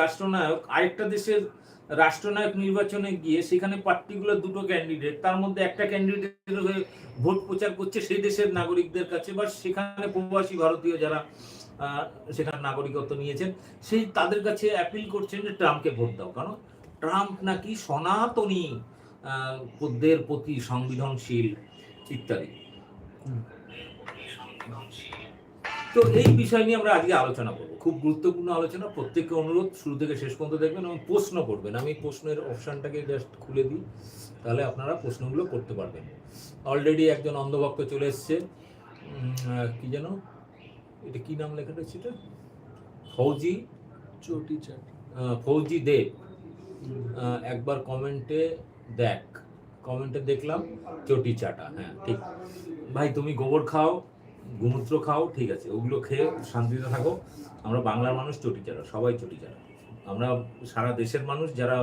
রাষ্ট্রনায়ক আরেকটা দেশের রাষ্ট্রনায়ক নির্বাচনে গিয়ে সেখানে পার্টিকুলার দুটো ক্যান্ডিডেট তার মধ্যে একটা ক্যান্ডিডেটের হয়ে ভোট প্রচার করছে সেই দেশের নাগরিকদের কাছে বা সেখানে প্রবাসী ভারতীয় যারা সেখানে নাগরিকত্ব নিয়েছেন সেই তাদের কাছে অ্যাপিল করছেন যে ট্রাম্পকে ভোট দাও। কারণ ট্রাম্প নাকি সনাতনী আহ, দের প্রতি সংবিধানশীল ইত্যাদি। তো এই বিষয় নিয়ে আমরা আজকে আলোচনা করব। খুব গুরুত্বপূর্ণ আলোচনা। প্রত্যেককে অনুরোধ শুরু থেকে শেষ পর্যন্ত দেখবেন এবং প্রশ্ন করবেন। আমি প্রশ্নের অপশানটাকে জাস্ট খুলে দিই তাহলে আপনারা প্রশ্নগুলো করতে পারবেন। অলরেডি একজন অন্ধভক্ত চলে এসছে। কি যেন? এটা কি নাম লেখা রয়েছে এটা ফৌজি? চটি চাট। ফৌজি দেব একবার কমেন্টে দেখ। কমেন্টে দেখলাম চটি চাটা হ্যাঁ ঠিক। ভাই তুমি গোবর খাও গোমূত্র খাও ঠিক আছে ওগুলো খেয়ে শান্তিতে থাকো। আমরা বাংলার মানুষ চটি চাটা সবাই চটি চাটা আমরা সারা দেশের মানুষ যারা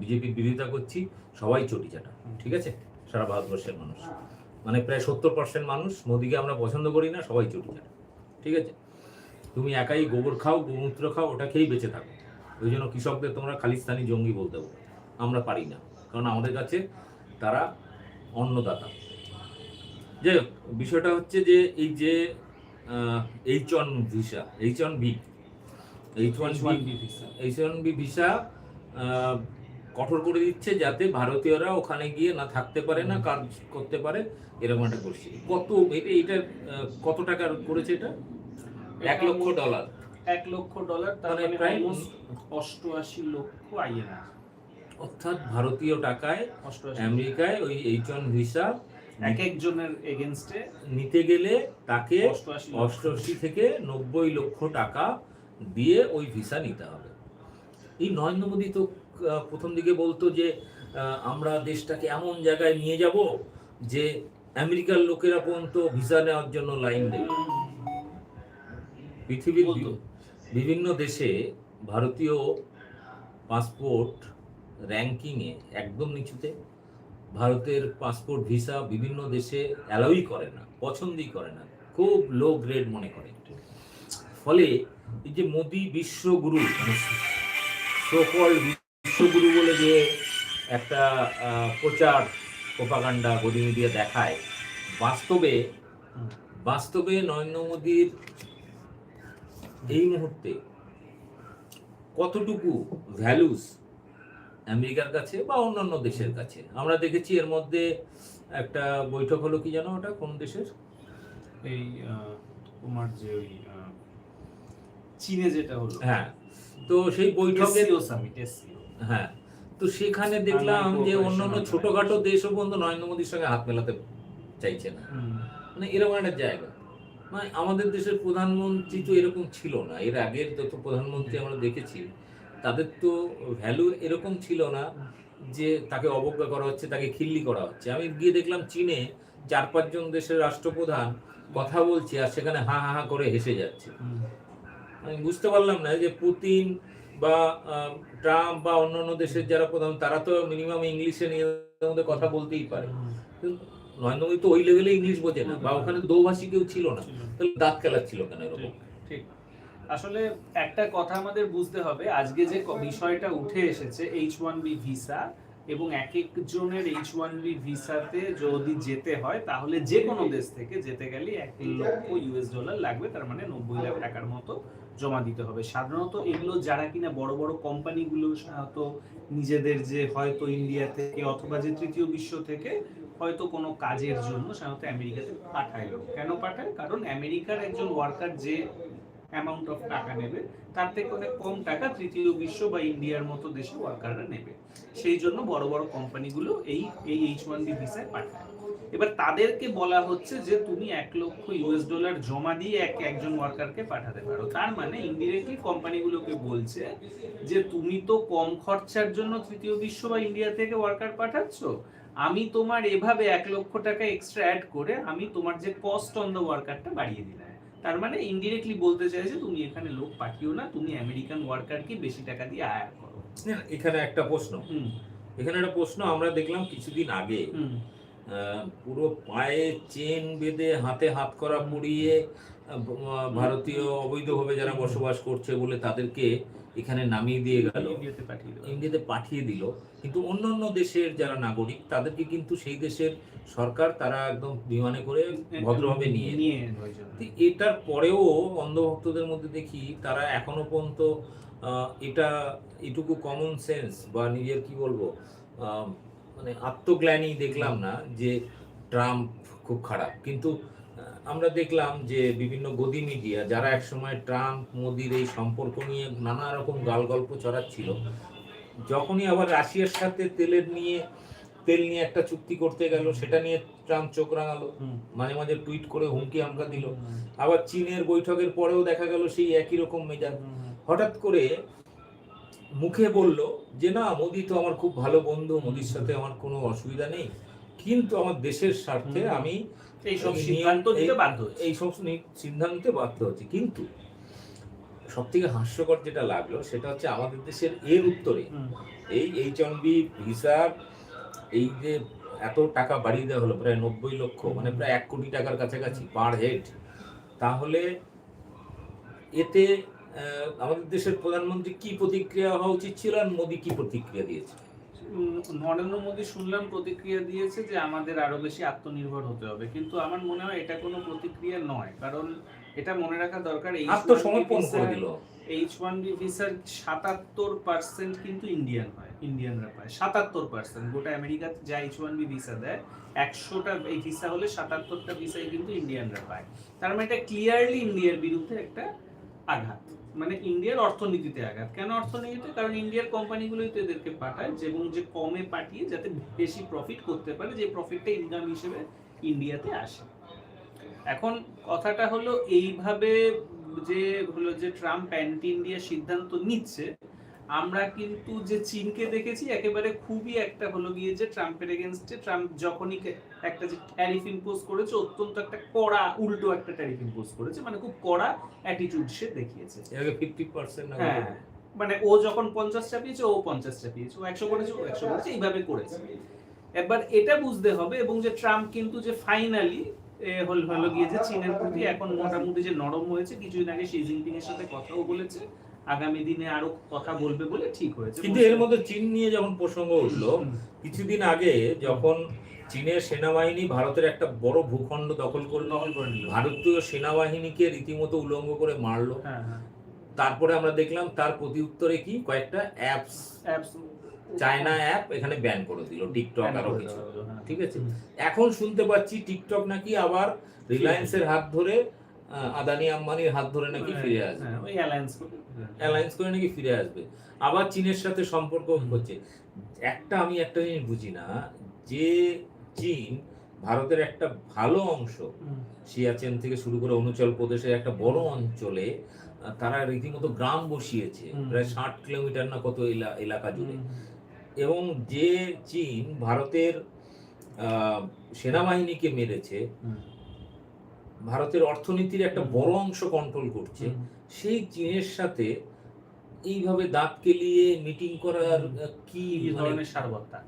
বিজেপির বিরোধিতা করছি, সবাই চটি চাটা ঠিক আছে? সারা ভারতবর্ষের মানুষ। মানে প্রায় সত্তর পার্সেন্ট মানুষ, মোদিকে আমরা পছন্দ করি না, সবাই চটি চাটা ঠিক আছে? তুমি একাই গোবর খাও, গোমূত্র খাও, ওটা খেয়েই বেঁচে থাকো। ওই জন্য কৃষকদের তোমরা খালিস্তানি জঙ্গি বলতে পারো আমরা পারি না, কারণ আমাদের কাছে তারা অন্নদাতা। যাই হোক, বিষয়টা হচ্ছে যে, এই যে H one visa H one B H one B visa H one B visa কঠোর করে দিচ্ছে যাতে ভারতীয়রা ওখানে গিয়ে না থাকতে পারে না কাজ করতে পারে এরকম একটা করছে কত এটা এটা কত টাকার করেছে এটা? এক লক্ষ ডলার। এক লক্ষ ডলার তার মানে মানে প্রায়- অষ্টআশি লক্ষ আইএনআর। অর্থাৎ ভারতীয় টাকায় আমেরিকায় ওই এইচ ওয়ান ভিসা এক একজনের এগেনস্টে নিতে গেলে তাকে অষ্টআশি থেকে নব্বই লক্ষ টাকা দিয়ে ওই ভিসা নিতে হবে। এই নরেন্দ্র মোদী তো প্রথম দিকে বলতো যে আমরা দেশটাকে এমন জায়গায় নিয়ে যাব যে আমেরিকার লোকেরা পর্যন্ত ভিসা নেওয়ার জন্য লাইন দেবে পৃথিবীর। বিভিন্ন দেশে ভারতীয় পাসপোর্ট র্যাঙ্কিংয়ে একদম নিচুতে। ভারতের পাসপোর্ট ভিসা বিভিন্ন দেশে অ্যালাউই করে না, পছন্দই করে না। খুব লো গ্রেড মনে করে। ফলে এই যে মোদি বিশ্বগুরু মানে সকল বিশ্বগুরু বলে যে একটা প্রচার প্রপাগান্ডা গদি মিডিয়া দেখায়, বাস্তবে বাস্তবে নরেন্দ্র মোদীর এই মুহূর্তে কতটুকু ভ্যালুস আমেরিকার কাছে বা অন্যান্য দেশের কাছে। আমরা দেখেছি এর মধ্যে একটা বৈঠক হলো কি জানো ওটা? কোন দেশের? এই তোমার যে ওই চীনে যেটা হলো। হ্যাঁ। তো সেই বৈঠকে হ্যাঁ। তো সেখানে দেখলাম যে অন্যান্য ছোটখাটো দেশও পর্যন্ত নরেন্দ্র মোদীর সঙ্গে হাত মেলাতে চাইছে না। মানে এরকম একটা জায়গা। মানে আমাদের দেশের প্রধানমন্ত্রী তো এরকম ছিল না। এর আগের যত প্রধানমন্ত্রী আমরা দেখেছি তাদের তো ভ্যালু এরকম ছিল না যে তাকে অবজ্ঞা করা হচ্ছে তাকে খিল্লি করা হচ্ছে। আমি গিয়ে দেখলাম চীনে চার পাঁচজন দেশের রাষ্ট্রপ্রধান কথা বলছে আর সেখানে হা হা হা করে হেসে যাচ্ছে। আমি বুঝতে পারলাম না যে পুতিন বা ট্রাম্প বা অন্যান্য দেশের যারা প্রধান তারা তো মিনিমাম ইংলিশে নিয়ে মধ্যে কথা বলতেই পারে। নরেন্দ্র মোদী তো ওই লেভেলে ইংলিশ বোঝে না বা ওখানে দোভাষী কেউ ছিল না। তাহলে দাঁত খেলাচ্ছিল কেন এরকম? ঠিক। আসলে একটা কথা আমাদের বুঝতে হবে, আজকে যে বিষয়টা উঠে এসেছে এইচ ওয়ান বি ভিসা এবং এক একজনের এইচ ওয়ান বি ভিসাতে যদি যেতে হয়, তাহলে যে কোনো দেশ থেকে যেতে গেলে এক লক্ষ ইউএস ডলার লাগবে, তার মানে নব্বই লাখ টাকার মতো জমা দিতে হবে। সাধারণত এগুলো যারা কিনা বড় বড় কোম্পানিগুলো, সাধারণত নিজেদের যে হয়তো ইন্ডিয়া থেকে অথবা যে তৃতীয় বিশ্ব থেকে হয়তো কোনো কাজের জন্য সাধারণত আমেরিকাতে পাঠায় কেন পাঠায়? কারণ আমেরিকার একজন ওয়ার্কার যে অ্যামাউন্ট অফ টাকা নেবে। তার থেকে অনেক কম টাকা তৃতীয় বিশ্ব বা ইন্ডিয়ার মতো দেশে ওয়ার্কাররা নেবে। সেই জন্য বড় বড় কোম্পানিগুলো এই এই এইচ ওয়ান বি ভিসায় পাঠায়। এবার তাদেরকে বলা হচ্ছে যে, তুমি এক লক্ষ ইউএস ডলার জমা দিয়ে এক, একজন ওয়ার্কারকে পাঠাতে পারো। তার মানে ইনডিরেক্টলি কোম্পানিগুলোকে বলছে যে, তুমি তো কম খরচার জন্য তৃতীয় বিশ্ব বা ইন্ডিয়া থেকে ওয়ার্কার পাঠাচ্ছ। আমি তোমার এভাবে এক লক্ষ টাকা এক্সট্রা অ্যাড করে আমি তোমার যে কস্ট অন দ্য ওয়ার্কারটা বাড়িয়ে দিলাম। তার মানে ইনডিরেক্টলি বলতে চাইছে তুমি এখানে লোক পাঠিও না তুমি আমেরিকান ওয়ার্কারকে বেশি টাকা দিয়ে আয়ার করো। এখানে একটা প্রশ্ন। এখানে একটা প্রশ্ন আমরা দেখলাম কিছুদিন আগে। পুরো পায়ে চেন বেঁধে হাতে হাত করা ভ- ভারতীয় অবৈধভাবে যারা বসবাস করছে বলে তাদেরকে এখানে নামিয়ে দিয়ে গেল। ইন্ডিয়াতে পাঠিয়ে দিল। কিন্তু অন্য অন্য দেশের যারা নাগরিক তাদেরকে কিন্তু সেই দেশের সরকার তারা একদম বিমানে করে ভদ্রভাবে নিয়ে নিয়ে এটার পরেও অন্ধভক্তদের মধ্যে দেখি তারা এখনও পর্যন্ত এটা এটুকু কমন সেন্স বা নিজের কি বলব আহ, মানে আত্মগ্লানি দেখলাম না যে ট্রাম্প খুব খারাপ। কিন্তু আমরা দেখলাম যে বিভিন্ন গদি মিডিয়া যারা একসময় ট্রাম্প মোদির এই সম্পর্ক নিয়ে নানা রকম গাল গল্প ছড়াচ্ছিল যখনই আবার রাশিয়ার সাথে তেলের নিয়ে তেল নিয়ে একটা চুক্তি করতে গেল সেটা নিয়ে ট্রাম্প চোখ রাঙালো মাঝে মাঝে টুইট করে হুমকি আমকা দিল। আবার চীনের বৈঠকের পরেও দেখা গেল সেই একই রকম মেজাজ। হঠাৎ করে মুখে বলল যে না মোদি তো আমার খুব ভালো বন্ধু মোদির সাথে আমার কোনো অসুবিধা নেই। কিন্তু আমার দেশের স্বার্থে আমি এই সব সিদ্ধান্ত নিতে বাধ্য হয়েছে। এই সব সিদ্ধান্ত নিতে বাধ্য হচ্ছে। কিন্তু সব থেকে হাস্যকর যেটা লাগল সেটা হচ্ছে আমাদের দেশের এর উত্তরে এই এইচ ওয়ান বি ভিসা এই যে এত টাকা বাড়িয়ে দেওয়া হলো প্রায় নব্বই লক্ষ মানে প্রায় এক কোটি টাকার কাছাকাছি পার হেড তাহলে এতে আহ, আমাদের দেশের প্রধানমন্ত্রী কি প্রতিক্রিয়া হওয়া উচিত ছিল আর মোদী কি প্রতিক্রিয়া দিয়েছে? নরেন্দ্র মোদী শুনলাম প্রতিক্রিয়া দিয়েছে যে আমাদের আরও বেশি আত্মনির্ভর হতে হবে। কিন্তু আমার মনে হয় এটা কোনো প্রতিক্রিয়া নয় কারণ এটা মনে রাখা দরকার এই আত্মসমর্পণ করে দিল। এইচ ওয়ান বি ভিসার সাতাত্তর পার্সেন্ট কিন্তু ইন্ডিয়ান হয় ইন্ডিয়ানরা পায়। সাতাত্তর পার্সেন্ট গোটা আমেরিকাতে যা এইচ ওয়ান বি ভিসা দেয় একশোটা এই ভিসা হলে সাতাত্তরটা ভিসাই কিন্তু ইন্ডিয়ানরা পায়। তার মানে এটা ক্লিয়ারলি ইন্ডিয়ার বিরুদ্ধে একটা আঘাত। মানে ইন্ডিয়ার অর্থনীতিতে আঘাত। কেন অর্থনীতিতে? কারণ ইন্ডিয়ার কোম্পানিগুলোই তো এদেরকে পাঠায় এবং যে কমে পাঠিয়ে যাতে বেশি প্রফিট করতে পারে, যে প্রফিটটা ইনকাম হিসেবে ইন্ডিয়াতে আসে। এখন কথাটা হলো, এইভাবে যে হলো যে ট্রাম্প অ্যান্টি ইন্ডিয়া সিদ্ধান্ত নিচ্ছে আমরা কিন্তু যে চীনকে দেখেছি একেবারে খুবই একটা হলো গিয়ে যে ট্রাম্পের এগেনস্টে ট্রাম্প যখনই একটা যে ট্যারিফ ইম্পোজ করেছে অত্যন্ত একটা কড়া উল্টো একটা ট্যারিফ ইম্পোজ করেছে মানে খুব কড়া অ্যাটিটিউড সে দেখিয়েছে। আগে ফিফটি পার্সেন্ট হ্যাঁ মানে ও যখন পঞ্চাশ চাপিয়েছে ও পঞ্চাশ চাপিয়েছে ও একশো করেছে ও একশো করেছে এইভাবে করেছে। এবার এটা বুঝতে হবে এবং যে ট্রাম্প কিন্তু যে ফাইনালি হল হলো গিয়ে যে চীনের প্রতি এখন মোটামুটি যে নরম হয়েছে কিছুদিন আগে শি জিনপিং এর সাথে কথাও বলেছে আগামী দিনে আরও কথা বলবে বলে ঠিক হয়েছে। কিন্তু এর মধ্যে চীন নিয়ে যখন প্রসঙ্গ উঠল কিছুদিন আগে যখন চীনের সেনাবাহিনী ভারতের একটা বড় ভূখণ্ড দখল করল ভারতীয় সেনাবাহিনীকে রীতিমতো উলঙ্গ করে মারলো। হ্যাঁ হ্যাঁ। তারপরে আমরা দেখলাম তার প্রতি উত্তরে কি কয়েকটা অ্যাপস অ্যাপস। চায়না অ্যাপ এখানে ব্যান করে দিল টিকটক আরও কিছু। হ্যাঁ। ঠিক আছে? এখন শুনতে পাচ্ছি টিকটক নাকি আবার রিলায়েন্সের হাত ধরে আদানি আম্বানির হাত ধরে নাকি ফিরে আসবে। হ্যাঁ, অ্যালায়েন্স অ্যালায়েন্স করে। নাকি ফিরে আসবে। আবার চীনের সাথে সম্পর্ক হচ্ছে। একটা আমি একটা জিনিস বুঝি না যে চীন ভারতের একটা ভালো অংশ সিয়াচেন থেকে শুরু করে অরুণাচল প্রদেশের একটা বড় অঞ্চলে তারা রীতিমতো গ্রাম বসিয়েছে প্রায় ষাট কিলোমিটার না কত এলা- এলাকা জুড়ে। এবং যে চীন ভারতের সেনাবাহিনীকে মেরেছে ভারতের অর্থনীতির একটা বড় অংশ কন্ট্রোল করছে সেই চীনের সাথে এইভাবে দাঁত কেলিয়ে মিটিং করার কি মানে ধরনের সারবত্তা।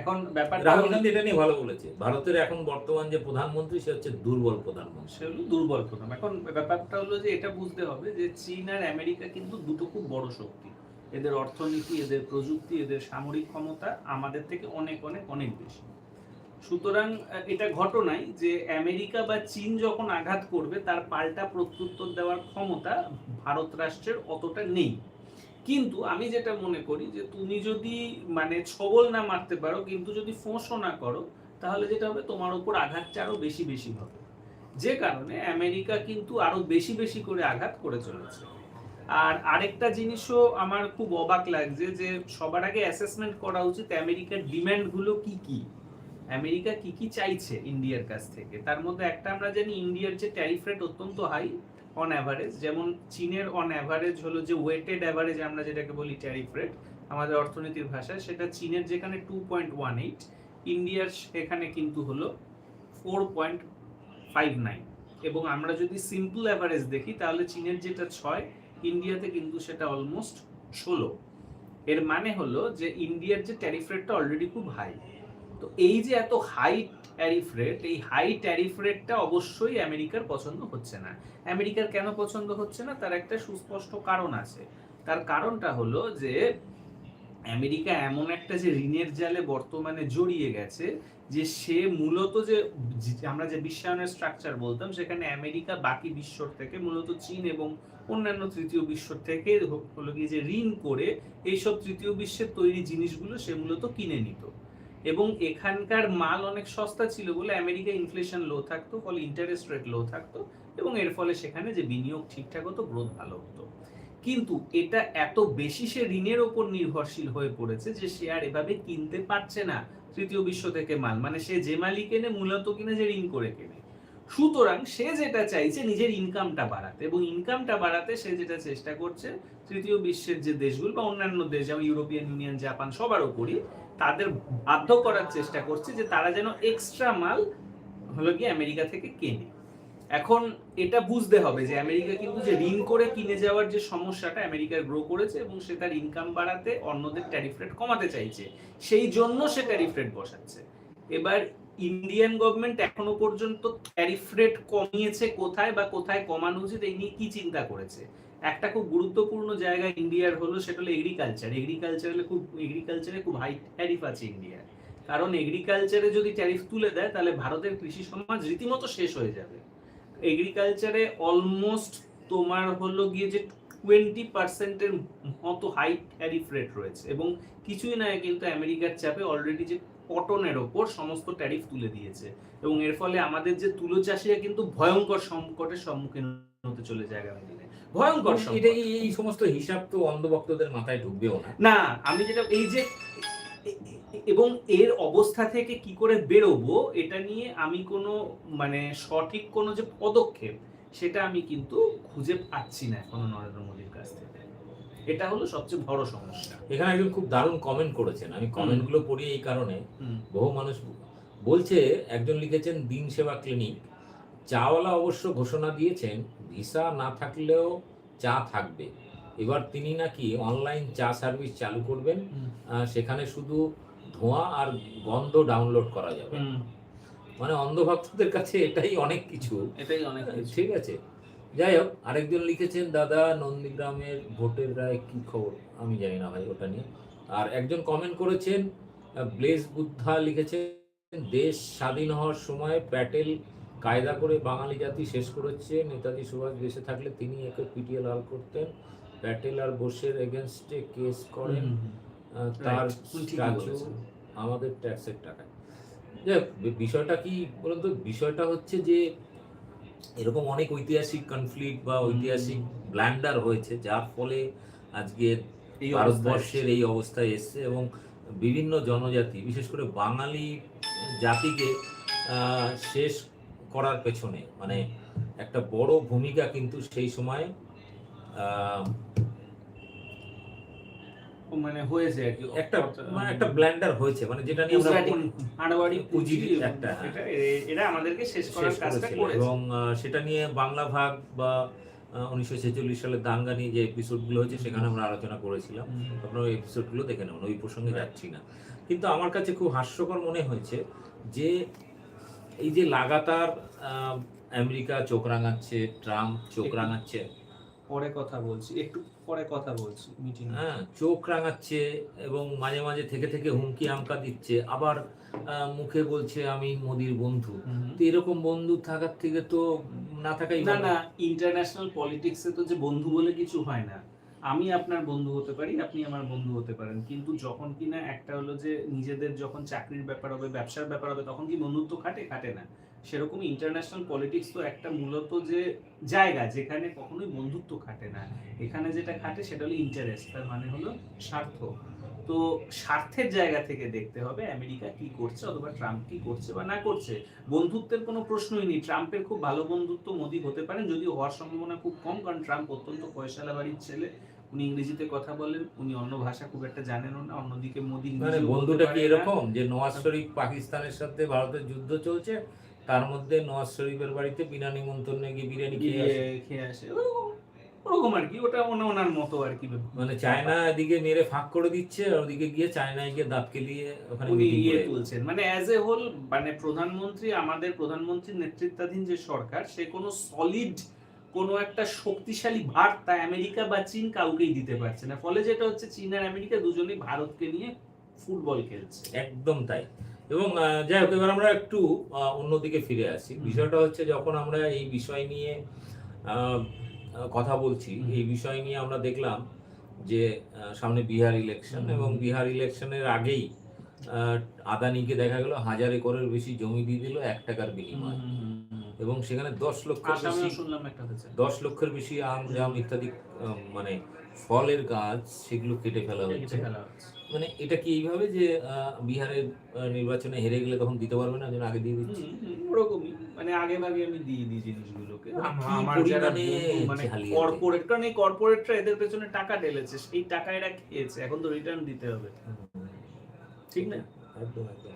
এখন ব্যাপারটা রাহুল গান্ধী এটা নিয়ে ভালো বলেছে। ভারতের এখন বর্তমান যে প্রধানমন্ত্রী সে হচ্ছে দুর্বল প্রধানমন্ত্রী। সে হলো দুর্বল প্রধান। এখন ব্যাপারটা হলো যে এটা বুঝতে হবে যে চীন আর আমেরিকা কিন্তু দুটো খুব বড় শক্তি। এদের অর্থনীতি এদের প্রযুক্তি এদের সামরিক ক্ষমতা আমাদের থেকে অনেক অনেক অনেক বেশি। সুতরাং এটা ঘটনাই যে আমেরিকা বা চীন যখন আঘাত করবে, তার পাল্টা প্রত্যুত্তর দেওয়ার ক্ষমতা ভারত রাষ্ট্রের অতটা নেই। কিন্তু আমি যেটা মনে করি যে, তুমি যদি মানে ছবল না মারতে পারো, কিন্তু যদি ফোঁসও না করো, তাহলে যেটা হবে, তোমার উপর আঘাতটা আরও বেশি বেশি হবে। যে কারণে আমেরিকা কিন্তু আরও বেশি বেশি করে আঘাত করে চলেছে। আর আরেকটা জিনিসও আমার খুব অবাক লাগছে যে, সবার আগে অ্যাসেসমেন্ট করা উচিত আমেরিকার ডিমান্ডগুলো কি কি। আমেরিকা কি কি চাইছে ইন্ডিয়ার কাছ থেকে? তার মধ্যে একটা আমরা জানি ইন্ডিয়ার যে ট্যারিফ রেট অত্যন্ত হাই অন অ্যাভারেজ যেমন চীনের অন অ্যাভারেজ হলো যে ওয়েটেড অ্যাভারেজ আমরা যেটাকে বলি ট্যারিফ রেট আমাদের অর্থনীতির ভাষায়, সেটা চীনের যেখানে টু পয়েন্ট ওয়ান এইট ইন্ডিয়ার সেখানে কিন্তু হলো ফোর পয়েন্ট ফাইভ নাইন এবং আমরা যদি সিম্পল অ্যাভারেজ দেখি, তাহলে চীনের যেটা ছয়, ইন্ডিয়াতে কিন্তু সেটা অলমোস্ট ষোলো। এর মানে হলো যে ইন্ডিয়ার যে ট্যারিফ রেটটা অলরেডি খুব হাই তো এই যে এত হাই ট্যারিফ রেট এই হাই ট্যারিফ রেটটা অবশ্যই আমেরিকার পছন্দ হচ্ছে না। আমেরিকার কেন পছন্দ হচ্ছে না? তার একটা সুস্পষ্ট কারণ আছে। তার কারণটা হলো যে, আমেরিকা এমন একটা যে ঋণের জালে বর্তমানে জড়িয়ে গেছে যে সে মূলত যে আমরা যে বিশ্বায়নের স্ট্রাকচার বলতাম, সেখানে আমেরিকা বাকি বিশ্বর থেকে, মূলত চীন এবং অন্যান্য তৃতীয় বিশ্বর থেকে হলো গিয়ে যে ঋণ করে, এইসব তৃতীয় বিশ্বের তৈরি জিনিসগুলো সে মূলত কিনে নিত। এবং এখানকার মাল অনেক সস্তা ছিল বলে আমেরিকা ইনফ্লেশন লো থাকতো, ফলে ইন্টারেস্ট রেট লো থাকতো এবং এর ফলে সেখানে যে বিনিয়োগ ঠিকঠাক হতো গ্রোথ ভালো হতো। কিন্তু এটা এত বেশি সে ঋণের ওপর নির্ভরশীল হয়ে পড়েছে যে সে আর এভাবে কিনতে পারছে না তৃতীয় বিশ্ব থেকে মাল। মানে সে যে মালই কেনে, মূলত কিনে যে ঋণ করে কেনে। সুতরাং সে যেটা চাইছে নিজের ইনকামটা বাড়াতে এবং ইনকামটা বাড়াতে সে যেটা চেষ্টা করছে তৃতীয় বিশ্বের যে দেশগুলো বা অন্যান্য দেশ যেমন ইউরোপিয়ান ইউনিয়ন, জাপান সবার উপরই তাদের বাধ্য করার চেষ্টা করছে যে তারা যেন এক্সট্রা মাল হলো গিয়ে আমেরিকা থেকে কেনে। এখন এটা বুঝতে হবে যে আমেরিকা কিন্তু যে ঋণ করে কিনে যাওয়ার যে সমস্যাটা আমেরিকার গ্রো করেছে এবং সে তার ইনকাম বাড়াতে অন্যদের ট্যারিফ রেট কমাতে চাইছে, সেই জন্য সে ট্যারিফ রেট বসাচ্ছে। এবার ইন্ডিয়ান গভর্নমেন্ট এখনও পর্যন্ত ট্যারিফ রেট কমিয়েছে কোথায় বা কোথায় কমানো উচিত এই নিয়ে কি চিন্তা করেছে? একটা খুব গুরুত্বপূর্ণ জায়গা ইন্ডিয়ার হলো সেটা হলো এগ্রিকালচার এগ্রিকালচারে খুব এগ্রিকালচারে খুব হাই ট্যারিফ আছে ইন্ডিয়ার কারণ এগ্রিকালচারে যদি ট্যারিফ তুলে দেয়, তাহলে ভারতের কৃষি সমাজ রীতিমতো শেষ হয়ে যাবে। এগ্রিকালচারে অলমোস্ট তোমার হলো গিয়ে যে টোয়েন্টি পার্সেন্টের মতো হাই ট্যারিফ রেট রয়েছে। এবং কিছুই নয় কিন্তু আমেরিকার চাপে অলরেডি যে কটনের ওপর সমস্ত ট্যারিফ তুলে দিয়েছে। এবং এর ফলে আমাদের যে তুলো চাষিরা কিন্তু ভয়ঙ্কর সংকটের সম্মুখীন হতে চলে যায় আগামী দিনে। ভয়ঙ্কর এটা এই- সমস্ত হিসাব তো অন্ধভক্তদের মাথায় ঢুকবেও না। না আমি যেটা এই যে এবং এর অবস্থা থেকে কি করে বেরোবো এটা নিয়ে আমি কোনো মানে সঠিক কোনো যে পদক্ষেপ সেটা আমি কিন্তু খুঁজে পাচ্ছি না এখনও নরেন্দ্র মোদীর কাছ থেকে। এটা হলো সবচেয়ে বড় সমস্যা। এখানে একজন খুব দারুণ কমেন্ট করেছেন। আমি কমেন্টগুলো পড়ি এই কারণে। বহু মানুষ বলছে একজন লিখেছেন দিন সেবা ক্লিনিক চাওয়ালা অবশ্য ঘোষণা দিয়েছেন ভিসা না থাকলেও চা থাকবে। এবার তিনি নাকি অনলাইন চা সার্ভিস চালু করবেন। সেখানে শুধু ধোঁয়া আর গন্ধ ডাউনলোড করা যাবে। মানে অন্ধভক্তদের কাছে এটাই অনেক কিছু। এটাই অনেক ঠিক আছে। যাই হোক আরেকজন লিখেছেন দাদা নন্দীগ্রামের ভোটের রায় কি খবর? আমি জানি না ভাই ওটা নিয়ে। আর একজন কমেন্ট করেছেন ব্লেজ বুদ্ধা লিখেছেন দেশ স্বাধীন হওয়ার সময় প্যাটেল কায়দা করে বাঙালি জাতি শেষ করেছে। নেতাজি সুভাষ দেশে থাকলে তিনি একে পিটিয়ে লাল করতেন। প্যাটেল আর বোসের এগেনস্টে কেস করেন। তার স্ট্যাচু আমাদের ট্যাক্সের টাকায়। যাই হোক, বিষয়টা কি বলুন তো? বিষয়টা হচ্ছে যে এরকম অনেক ঐতিহাসিক কনফ্লিক্ট বা ঐতিহাসিক ব্ল্যান্ডার হয়েছে যার ফলে আজকে এই ভারতবর্ষের এই অবস্থায় এসছে এবং বিভিন্ন জনজাতি বিশেষ করে বাঙালি জাতিকে শেষ করার পেছনে মানে একটা বড় ভূমিকা কিন্তু সেই সময় মানে হয়েছে আর কি। একটা মানে একটা ব্ল্যান্ডার হয়েছে মানে যেটা নিয়ে আমরা পুঁজি একটা, হ্যাঁ। এটা আমাদেরকে শেষ করার কাজটা করেছে। এবং সেটা নিয়ে বাংলা ভাগ বা উনিশশো ছেচল্লিশ সালে দাঙ্গা নিয়ে যে এপিসোডগুলো হয়েছে সেখানে আমরা আলোচনা করেছিলাম। আপনারা ওই এপিসোডগুলো দেখে নেবেন ওই প্রসঙ্গে যাচ্ছি না। কিন্তু আমার কাছে খুব হাস্যকর মনে হয়েছে যে এই যে লাগাতার আহ, আমেরিকা চোখ রাঙাচ্ছে ট্রাম্প চোখ রাঙাচ্ছে পরে কথা বলছি একটু পরে কথা বলছি মিটিং হ্যাঁ চোখ রাঙাচ্ছে এবং মাঝে মাঝে থেকে থেকে হুমকি আমকা দিচ্ছে। আবার মুখে বলছে আমি মোদির বন্ধু। তো এরকম বন্ধু থাকার থেকে তো না থাকাই না না ইন্টারন্যাশনাল পলিটিক্সে তো যে বন্ধু বলে কিছু হয় না। আমি আপনার বন্ধু হতে পারি আপনি আমার বন্ধু হতে পারেন। কিন্তু যখন কিনা একটা হলো যে নিজেদের যখন চাকরির ব্যাপার হবে ব্যবসার ব্যাপার হবে তখন কি বন্ধুত্ব খাটে? খাটে না। সেরকম ইন্টারন্যাশনাল পলিটিক্স তো একটা মূলত যে জায়গা যেখানে কখনোই বন্ধুত্ব খাটে না। এখানে যেটা খাটে সেটা হলো ইন্টারেস্ট তার মানে হলো স্বার্থ। তো স্বার্থের জায়গা থেকে দেখতে হবে আমেরিকা কি করছে অথবা ট্রাম্প কি করছে বা না করছে। বন্ধুত্বের কোনো প্রশ্নই নেই। ট্রাম্পের খুব ভালো বন্ধুত্ব মোদি হতে পারেন যদিও হওয়ার সম্ভাবনা খুব কম কারণ ট্রাম্প অত্যন্ত পয়সালা বাড়ির ছেলে। উনি ইংরেজিতে কথা বলেন উনি অন্য ভাষা খুব একটা জানেনও না অন্যদিকে মোদি মানে বন্ধুটা কি এরকম যে নওয়াজ শরীফ পাকিস্তানের সাথে ভারতের যুদ্ধ চলছে? তার মধ্যে নওয়াজ শরীফের বাড়িতে বিনা নিমন্ত্রণে গিয়ে বিরিয়ানি খেয়ে আসে। ওরকম আর কি ওটা মনে ওনার মতো আর কি। মানে চায়না এদিকে মেরে ফাঁক করে দিচ্ছে আর ওদিকে গিয়ে চায়নায় গিয়ে দাঁত কেলিয়ে ওখানে ইয়ে তুলছেন। মানে অ্যাজ এ হোল মানে প্রধানমন্ত্রী আমাদের প্রধানমন্ত্রীর নেতৃত্বাধীন যে সরকার সে কোনো সলিড কোনো একটা শক্তিশালী বার্তা আমেরিকা বা চীন কাউকেই দিতে পারছে না। ফলে যেটা হচ্ছে চীন আর আমেরিকা দুজনেই ভারতকে নিয়ে ফুটবল খেলছে। একদম তাই। এবং যাই হোক এবার আমরা একটু অন্যদিকে ফিরে আসি। বিষয়টা হচ্ছে যখন আমরা এই বিষয় নিয়ে কথা বলছি এই বিষয় নিয়ে আমরা দেখলাম যে সামনে বিহার ইলেকশন এবং বিহার ইলেকশনের আগেই আহ, আদানিকে দেখা গেল হাজার একরের বেশি জমি দিয়ে দিল এক টাকার বিনিময়ে। এবং সেখানে দশ লক্ষ হয়েছে। দশ লক্ষের বেশি আম জাম ইত্যাদি মানে ফলের গাছ সেগুলো কেটে ফেলা হচ্ছে। মানে এটা কি এইভাবে যে বিহারের নির্বাচনে হেরে গেলে তখন দিতে পারবে না? আগে দিয়ে দিচ্ছে? ওরকমই। মানে আগে ভাগে আমি দিয়ে দিই জিনিসগুলোকে। মানে আম- আমার যারা মানে কর্পোরেট কারণ এই কর্পোরেটরা এদের পেছনে টাকা ঢেলেছে। সেই টাকা এরা খেয়েছে। এখন তো রিটার্ন দিতে হবে। ঠিক না? একদম একদম।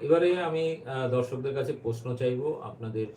এবারে আমি দর্শকদের কাছে প্রশ্ন চাইব আপনাদের